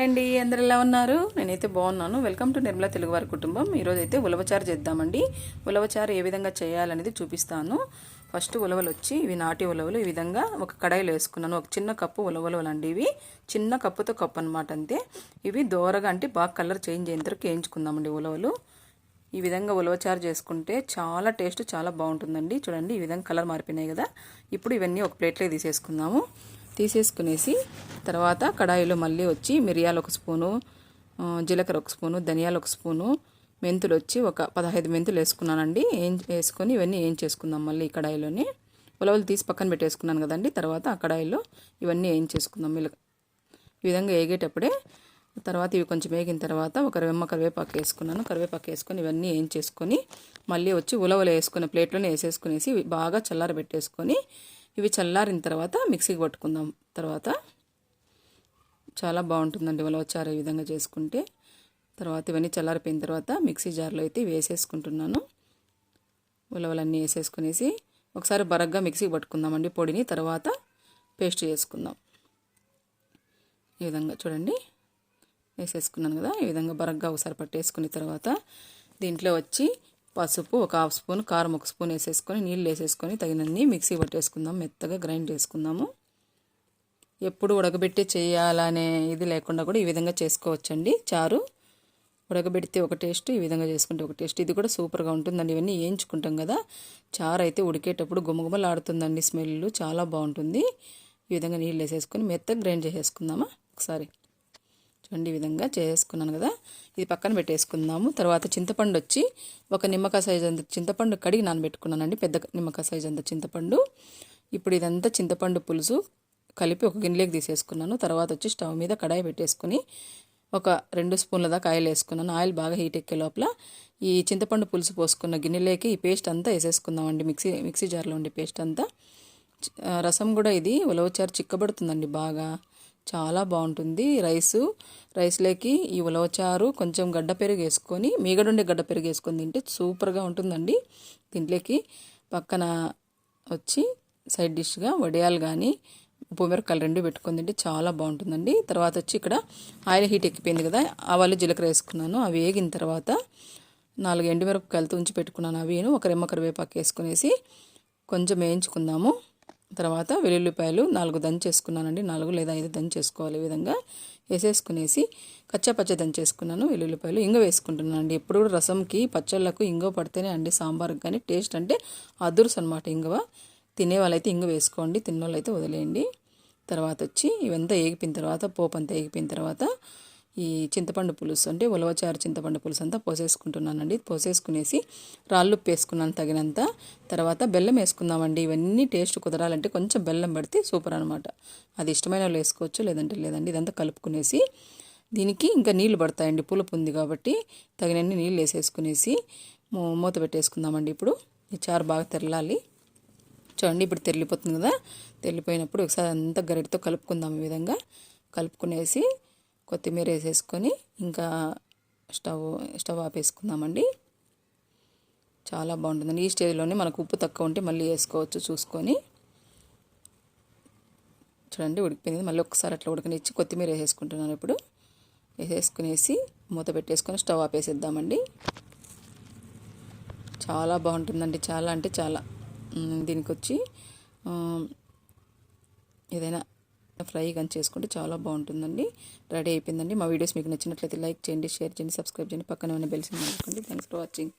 Hi అండి అందరు ఎలా ఉన్నారు? నేనైతే బాగున్నాను. వెల్కమ్ టు నిర్మలా తెలుగువారి కుటుంబం. ఈరోజు అయితే ఉలవచారు చేద్దామండి. ఉలవచారు ఏ విధంగా చేయాలనేది చూపిస్తాను. ఫస్ట్ ఉలవలు వచ్చి ఇవి నాటి ఉలవలు. ఈ విధంగా ఒక కడాయిలో వేసుకున్నాను. ఒక చిన్న కప్పు ఉలవలు అండి ఇవి. చిన్న కప్పుతో కప్పు అనమాట అంతే. ఇవి దోరగా అంటే బాగా కలర్ చేంజ్ అయిన తర్వాత వేయించుకుందామండి ఉలవలు. ఈ విధంగా ఉలవచారు చేసుకుంటే చాలా టేస్ట్ చాలా బాగుంటుందండి. చూడండి ఈ విధంగా కలర్ మారిపోయినాయి కదా. ఇప్పుడు ఇవన్నీ ఒక ప్లేట్లో తీసేసుకుందాము. తీసేసుకునేసి తర్వాత కడాయిలో మళ్ళీ వచ్చి మిరియాలు ఒక స్పూను జీలకర్ర ఒక స్పూను ధనియాలు ఒక స్పూను మెంతులు వచ్చి ఒక పదహైదు మెంతులు వేసుకున్నానండి. ఏం వేసుకొని ఇవన్నీ ఏం చేసుకుందాం మళ్ళీ ఈ కడాయిలోని. ఉలవలు తీసి పక్కన పెట్టేసుకున్నాను కదండి. తర్వాత ఆ కడాయిలో ఇవన్నీ ఏం చేసుకుందాం మిల ఈ విధంగా వేగేటప్పుడే తర్వాత ఇవి కొంచెం వేగిన తర్వాత ఒక రెమ్మ కరివేపాకు వేసుకున్నాను. కరివేపాకు వేసుకొని ఇవన్నీ ఏం చేసుకొని మళ్ళీ వచ్చి ఉలవలు వేసుకున్న ప్లేట్లోనే వేసేసుకునేసి బాగా చల్లార పెట్టేసుకొని ఇవి చల్లారిన తర్వాత మిక్సీకి పట్టుకుందాం. తర్వాత చాలా బాగుంటుందండి ఉలవచారు ఈ విధంగా చేసుకుంటే. తర్వాత ఇవన్నీ చల్లారిపోయిన తర్వాత మిక్సీ జార్లో అయితే వేసేసుకుంటున్నాను. ఉలవలన్నీ వేసేసుకునేసి ఒకసారి బరగ్గా మిక్సీకి పట్టుకుందామండి పొడిని. తర్వాత పేస్ట్ చేసుకుందాం. ఈ విధంగా చూడండి. వేసేసుకున్నాను కదా. ఈ విధంగా బరగ్గా ఒకసారి పట్టేసుకున్న తర్వాత దీంట్లో వచ్చి పసుపు ఒక హాఫ్ స్పూన్ కారం ఒక స్పూన్ వేసేసుకొని నీళ్ళు వేసేసుకొని తగినన్ని మిక్సీ పట్టేసుకుందాం. మెత్తగా గ్రైండ్ చేసుకుందాము. ఎప్పుడు ఉడకబెట్టి చేయాలనే ఇది లేకుండా కూడా ఈ విధంగా చేసుకోవచ్చండి చారు. ఉడకబెడితే ఒక టేస్ట్ ఈ విధంగా చేసుకుంటే ఒక టేస్ట్. ఇది కూడా సూపర్గా ఉంటుందండి. ఇవన్నీ వేయించుకుంటాం కదా. చారు అయితే ఉడికేటప్పుడు గుమగుమలాడుతుందండి స్మెల్ చాలా బాగుంటుంది. ఈ విధంగా నీళ్ళు వేసేసుకొని మెత్తగా గ్రైండ్ చేసేసుకుందామా? ఒకసారి చూడండి ఈ విధంగా చేసుకున్నాను కదా. ఇది పక్కన పెట్టేసుకుందాము. తర్వాత చింతపండు వచ్చి ఒక నిమ్మకాయ సైజ్ అంత చింతపండు కడిగి నానబెట్టుకున్నానండి. పెద్ద నిమ్మకాయ సైజ్ అంత చింతపండు. ఇప్పుడు ఇదంతా చింతపండు పులుసు కలిపి ఒక గిన్నెలోకి తీసేసుకున్నాను. తర్వాత వచ్చి స్టవ్ మీద కడాయి పెట్టేసుకుని ఒక రెండు స్పూన్ల దాకా ఆయిల్ వేసుకున్నాను. ఆయిల్ బాగా హీట్ ఎక్కే లోపల ఈ చింతపండు పులుసు పోసుకున్న గిన్నెలోకి ఈ పేస్ట్ అంతా వేసేసుకుందామండి. మిక్సీ మిక్సీ జార్లో ఉండే పేస్ట్ అంతా. రసం కూడా ఇది ఉలవచారు చిక్కబడుతుందండి బాగా. చాలా బాగుంటుంది రైసు. రైస్లోకి ఈ ఉలవచారు కొంచెం గడ్డ పెరుగు వేసుకొని మీగడుండే గడ్డ పెరుగు వేసుకొని తింటే సూపర్గా ఉంటుందండి. దీంట్లోకి పక్కన వచ్చి సైడ్ డిష్గా వడియాలు కానీ ఉప్పు మిరకాయలు రెండు పెట్టుకొని తింటే చాలా బాగుంటుందండి. తర్వాత వచ్చి ఇక్కడ ఆయిల్ హీట్ ఎక్కిపోయింది కదా ఆవాలు జీలకర్ర వేసుకున్నాను. అవి వేగిన తర్వాత నాలుగు ఎండుమిరపకాయలతో ఉంచి పెట్టుకున్నాను. అవి ఒక రెమ్మ కరివేపాకు వేసుకునేసి కొంచెం వేయించుకుందాము. తర్వాత వెల్లుల్లిపాయలు నాలుగు దంచేసుకున్నానండి. నాలుగు లేదా ఐదు దంచేసుకోవాలి ఈ విధంగా. వేసేసుకునేసి కచ్చాపచ్చ దంచేసుకున్నాను వెల్లుల్లిపాయలు ఇంగ వేసుకుంటున్నాను అండి ఎప్పుడు కూడా రసంకి పచ్చళ్ళకు ఇంగ పడితేనే అండి సాంబార్కి కానీ టేస్ట్ అంటే అదురుసు అనమాట ఇంగవ. తినేవాళ్ళైతే ఇంగ వేసుకోండి తిన్న వాళ్ళైతే వదిలేయండి. తర్వాత వచ్చి ఇవంతా ఏగిపోయిన తర్వాత పోపు అంతా ఏగిపోయిన తర్వాత ఈ చింతపండు పులుసు అంటే ఉలవచారు చింతపండు పులుసు అంతా పోసేసుకుంటున్నానండి. పోసేసుకునేసి రాళ్ళు ఉప్పు వేసుకున్నాను తగినంత. తర్వాత బెల్లం వేసుకుందామండి. ఇవన్నీ టేస్ట్ కుదరాలంటే కొంచెం బెల్లం పడితే సూపర్ అనమాట అది ఇష్టమైన వాళ్ళు వేసుకోవచ్చు లేదంటే లేదండి. ఇదంతా కలుపుకునేసి దీనికి ఇంకా నీళ్ళు పడతాయండి. పులుపు ఉంది కాబట్టి తగినన్ని నీళ్ళు వేసేసుకునేసి మూత పెట్టేసుకుందామండి ఇప్పుడు. ఈ చారు బాగా తెరలాలి. చూడండి ఇప్పుడు తెరిలిపోతుంది కదా. తెరిలిపోయినప్పుడు ఒకసారి అంతా గరిటితో కలుపుకుందాం ఈ విధంగా. కలుపుకునేసి కొత్తిమీర వేసేసుకొని ఇంకా స్టవ్ స్టవ్ ఆపేసుకుందామండి. చాలా బాగుంటుందండి ఈ స్టేజ్లోనే మనకు ఉప్పు తక్కువ ఉంటే మళ్ళీ వేసుకోవచ్చు చూసుకొని. చూడండి ఉడికిపోయింది. మళ్ళీ ఒకసారి అట్లా ఉడకనిచ్చి కొత్తిమీర వేసేసుకుంటున్నాను ఇప్పుడు. వేసేసుకునేసి మూత పెట్టేసుకొని స్టవ్ ఆపేసేద్దామండి. చాలా బాగుంటుందండి. చాలా అంటే చాలా. దీనికి వచ్చి ఏదైనా ఫ్రై కానీ చేసుకుంటే చాలా బాగుంటుందండి. రెడీ అయిపోయిందండి. మా వీడియోస్ మీకు నచ్చినట్లయితే లైక్ చేయండి షేర్ చేయండి సబ్స్క్రైబ్ చేయండి. పక్కన ఉన్న బెల్స్ నొక్కండి. Thanks for watching